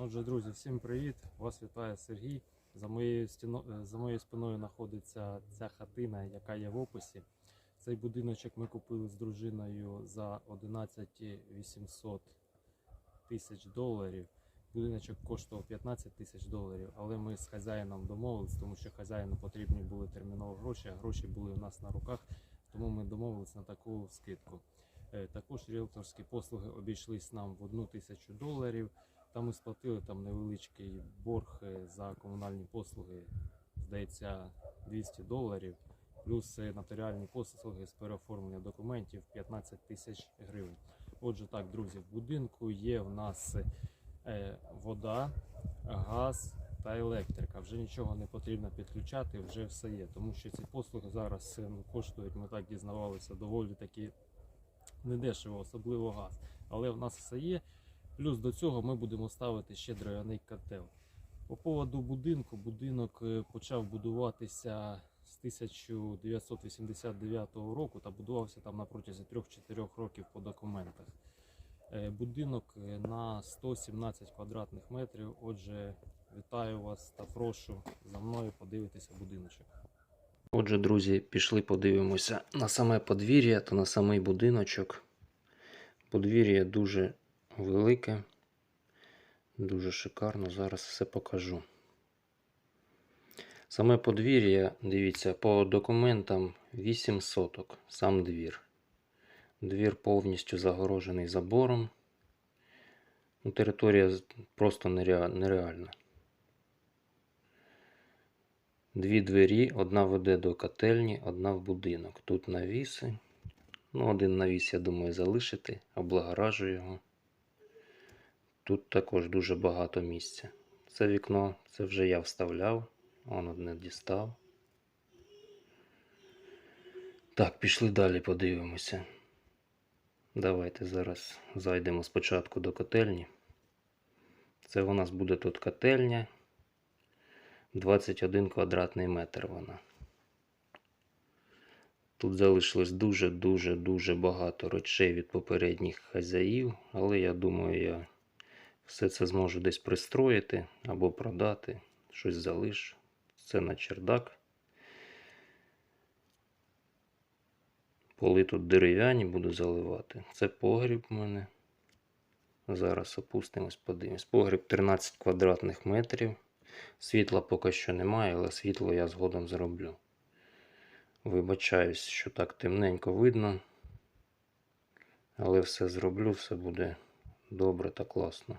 Отже, друзі, всім привіт! Вас вітає Сергій. За моєю, стіно... е, за моєю спиною знаходиться ця хатина, яка є в описі. Цей будиночок ми купили з дружиною за 11 800 тисяч доларів. Будиночок коштував 15 тисяч доларів, але ми з хазяїном домовились, тому що хазяїну потрібні були терміново гроші, а гроші були у нас на руках, тому ми домовились на таку скидку. Е, Також ріелторські послуги обійшлись нам в 1 тисячу доларів. Там ми сплатили там невеличкий борг е, за комунальні послуги, здається, 200 доларів, плюс е, нотаріальні послуги з переоформлення документів 15 тисяч гривень. Отже, так, друзі, в будинку є в нас е, вода, газ та електрика. Вже нічого не потрібно підключати, вже все є. Тому що ці послуги зараз ну, коштують, ми так дізнавалися, доволі таки недешево, особливо газ. Але в нас все є. Плюс до цього ми будемо ставити ще дров'яний котел. По поводу будинку, будинок е, почав будуватися з 1989 року та будувався там на протязі 3-4 років по документах. Е, Будинок е, на 117 квадратних метрів. Отже, вітаю вас та прошу за мною подивитися будиночок. Отже, друзі, пішли подивимося на саме подвір'я та на самий будиночок. Подвір'я дуже велике, дуже шикарно. Зараз все покажу. Саме подвір'я, дивіться, по документам 8 соток, сам двір. Двір повністю загорожений забором. Ну, Територія просто нереальна. Дві двері, одна веде до котельні, одна в будинок. Тут навіси. Ну, один навіс, я думаю, залишити, облагоражу його. Тут також дуже багато місця. Це вікно, це вже я вставляв, он одне дістав. Так, пішли далі, подивимося. Давайте зараз зайдемо спочатку до котельні. Це у нас буде тут котельня. 21 квадратний метр вона. Тут залишилось дуже-дуже дуже багато речей від попередніх хазяїв, але я думаю, я все це зможу десь пристроїти або продати, щось залишу. Це на чердак. Поли тут дерев'яні буду заливати. Це погріб у мене. Зараз опустимось, подивимось. Погріб 13 квадратних метрів. Світла поки що немає, але світло я згодом зроблю. Вибачаюсь, що так темненько видно. Але все зроблю, все буде добре та класно.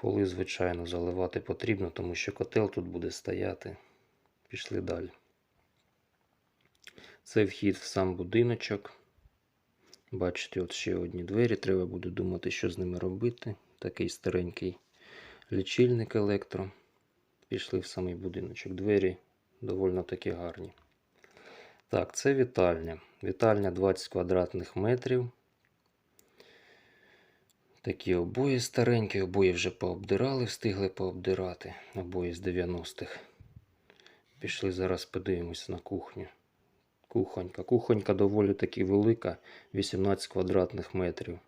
Поли, звичайно, заливати потрібно, тому що котел тут буде стояти. Пішли далі. Це вхід в сам будиночок. Бачите, от ще одні двері. Треба буде думати, що з ними робити. Такий старенький лічильник електро. Пішли в самий будиночок. Двері доволі таки гарні. Так, це вітальня. Вітальня 20 квадратних метрів. Такі обої старенькі, обої вже пообдирали, встигли пообдирати. Обої з 90-х. Пішли зараз подивимось на кухню. Кухонька. Кухонька доволі таки велика, 18 квадратних метрів.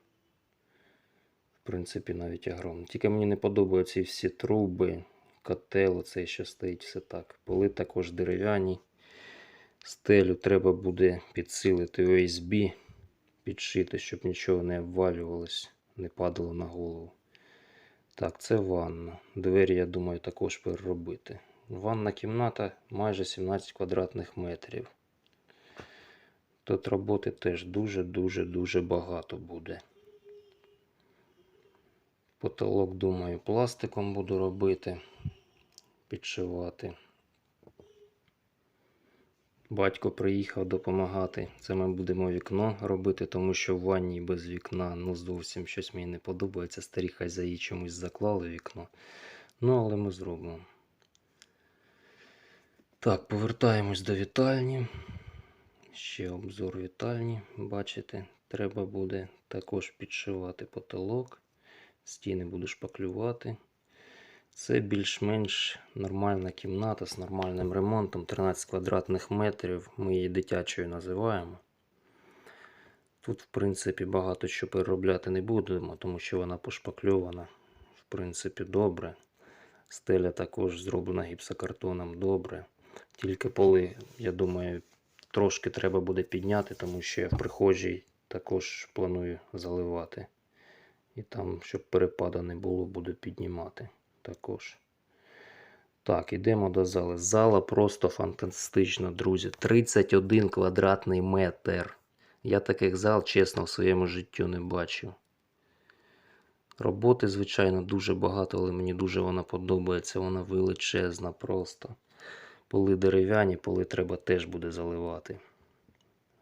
В принципі, навіть огромна. Тільки мені не подобаються ці всі труби, котел, оцей що стоїть, все так. Поли також дерев'яні. Стелю треба буде підсилити OSB, підшити, щоб нічого не обвалювалось, не падало на голову. Так, це ванна. Двері, я думаю, також переробити. Ванна кімната майже 17 квадратних метрів. Тут роботи теж дуже-дуже-дуже багато буде. Потолок, думаю, пластиком буду робити, підшивати. Батько приїхав допомагати. Це ми будемо вікно робити, тому що в ванні без вікна ну зовсім щось мені не подобається. Старі хазяї чомусь заклали вікно. Ну, але ми зробимо. Так, повертаємось до вітальні. Ще обзор вітальні. Бачите, треба буде також підшивати потолок. Стіни буду шпаклювати. Це більш-менш нормальна кімната з нормальним ремонтом. 13 квадратних метрів. Ми її дитячою називаємо. Тут, в принципі, багато що переробляти не будемо, тому що вона пошпакльована. В принципі, добре. Стеля також зроблена гіпсокартоном добре. Тільки поли, я думаю, трошки треба буде підняти, тому що я в прихожій також планую заливати. І там, щоб перепада не було, буду піднімати також. Так, ідемо до зали. Зала просто фантастична, друзі. 31 квадратний метр. Я таких зал, чесно, в своєму житті не бачив. Роботи, звичайно, дуже багато, але мені дуже вона подобається. Вона величезна просто. Поли дерев'яні, поли треба теж буде заливати.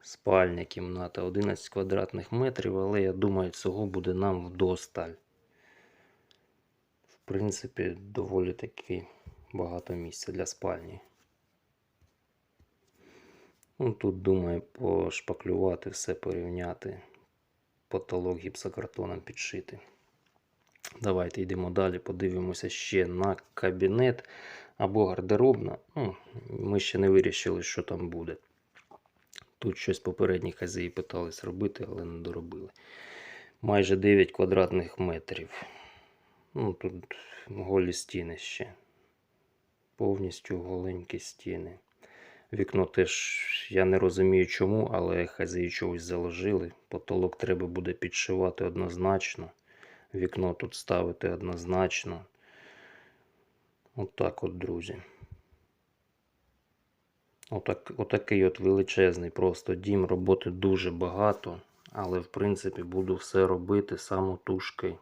Спальня кімната 11 квадратних метрів, але я думаю, цього буде нам вдосталь. Принципі, доволі таки багато місця для спальні. Ну, тут, думаю, пошпаклювати, все порівняти. Потолок гіпсокартоном підшити. Давайте йдемо далі, подивимося ще на кабінет або гардеробна. Ну, ми ще не вирішили, що там буде. Тут щось попередні хазяї питались робити, але не доробили. Майже 9 квадратних метрів. Ну, тут голі стіни ще. Повністю голенькі стіни. Вікно теж я не розумію чому, але хазяї чогось заложили. Потолок треба буде підшивати однозначно. Вікно тут ставити однозначно. Отак от, друзі. Отак, отакий от величезний просто дім. Роботи дуже багато, але в принципі буду все робити самотужки.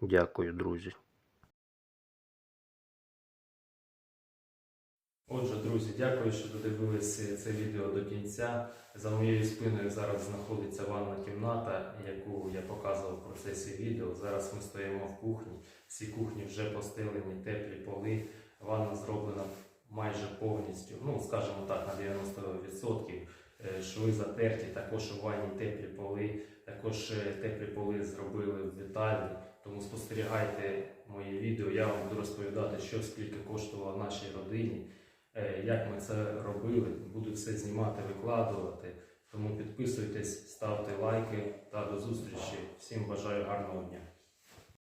Дякую, друзі. Отже, друзі, дякую, що додивилися це відео до кінця. За моєю спиною зараз знаходиться ванна кімната, яку я показував в процесі відео. Зараз ми стоїмо в кухні. Всі кухні вже постелені, теплі поли. Ванна зроблена майже повністю, ну скажімо так, на 90%. Е, Шви затерті, також у ванні теплі поли, також е, теплі поли зробили в вітальні. Тому спостерігайте моє відео. Я вам буду розповідати, що скільки коштувало нашій родині, е, як ми це робили. Буду все знімати, викладувати. Тому підписуйтесь, ставте лайки та до зустрічі. Всім бажаю гарного дня.